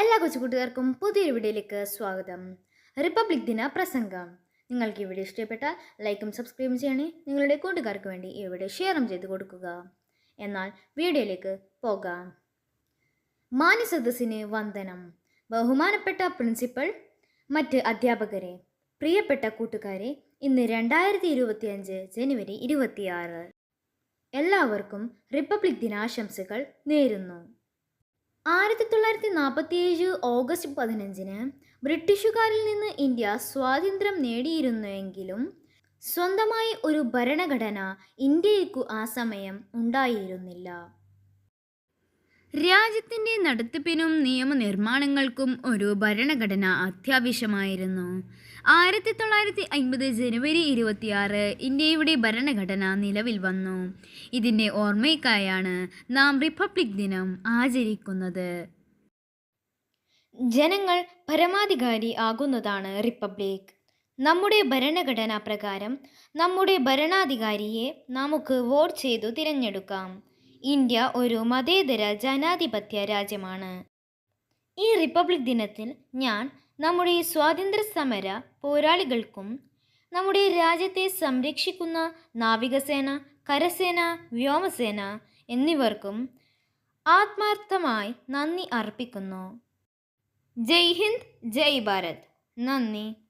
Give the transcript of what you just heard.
എല്ലാ കൊച്ചുകൂട്ടുകാർക്കും പുതിയൊരു വീഡിയോയിലേക്ക് സ്വാഗതം. റിപ്പബ്ലിക് ദിന പ്രസംഗം. നിങ്ങൾക്ക് ഈ വീഡിയോ ഇഷ്ടപ്പെട്ടാൽ ലൈക്കും സബ്സ്ക്രൈബും ചെയ്യണേ നിങ്ങളുടെ കൂട്ടുകാർക്ക് വേണ്ടി ഈ വീഡിയോ ഷെയറും ചെയ്ത് കൊടുക്കുക. എന്നാൽ വീഡിയോയിലേക്ക് പോകാം. മാനസദസ്സിന് വന്ദനം. ബഹുമാനപ്പെട്ട പ്രിൻസിപ്പൽ മറ്റ് അധ്യാപകരെ പ്രിയപ്പെട്ട കൂട്ടുകാരെ ഇന്ന് രണ്ടായിരത്തി ഇരുപത്തിയഞ്ച് ജനുവരി ഇരുപത്തിയാറ്. എല്ലാവർക്കും റിപ്പബ്ലിക് ദിനാശംസകൾ നേരുന്നു. ആയിരത്തി തൊള്ളായിരത്തി നാൽപ്പത്തിയേഴ് ഓഗസ്റ്റ് പതിനഞ്ചിന് ബ്രിട്ടീഷുകാരിൽ നിന്ന് ഇന്ത്യ സ്വാതന്ത്ര്യം നേടിയിരുന്നുവെങ്കിലും സ്വന്തമായി ഒരു ഭരണഘടന ഇന്ത്യയ്ക്കു ആ സമയം ഉണ്ടായിരുന്നില്ല. രാജ്യത്തിന്റെ നടത്തിപ്പിനും നിയമനിർമ്മാണങ്ങൾക്കും ഒരു ഭരണഘടന അത്യാവശ്യമായിരുന്നു. ആയിരത്തി തൊള്ളായിരത്തി അൻപത് ജനുവരി ഇരുപത്തിയാറ് ഇന്ത്യയുടെ ഭരണഘടന നിലവിൽ വന്നു. ഇതിന്റെ ഓർമ്മയ്ക്കായാണ് നാം റിപ്പബ്ലിക് ദിനം ആചരിക്കുന്നത്. ജനങ്ങൾ പരമാധികാരി ആകുന്നതാണ് റിപ്പബ്ലിക്. നമ്മുടെ ഭരണഘടന പ്രകാരം നമ്മുടെ ഭരണാധികാരിയെ നമുക്ക് വോട്ട് ചെയ്തു തിരഞ്ഞെടുക്കാം. ഇന്ത്യ ഒരു മതേതര ജനാധിപത്യ രാജ്യമാണ്. ഈ റിപ്പബ്ലിക് ദിനത്തിൽ ഞാൻ നമ്മുടെ സ്വാതന്ത്ര്യ സമര പോരാളികൾക്കും നമ്മുടെ രാജ്യത്തെ സംരക്ഷിക്കുന്ന നാവികസേന കരസേന വ്യോമസേന എന്നിവർക്കും ആത്മാർത്ഥമായി നന്ദി അർപ്പിക്കുന്നു. ജയ് ഹിന്ദ് ജയ് ഭാരത്. നന്ദി.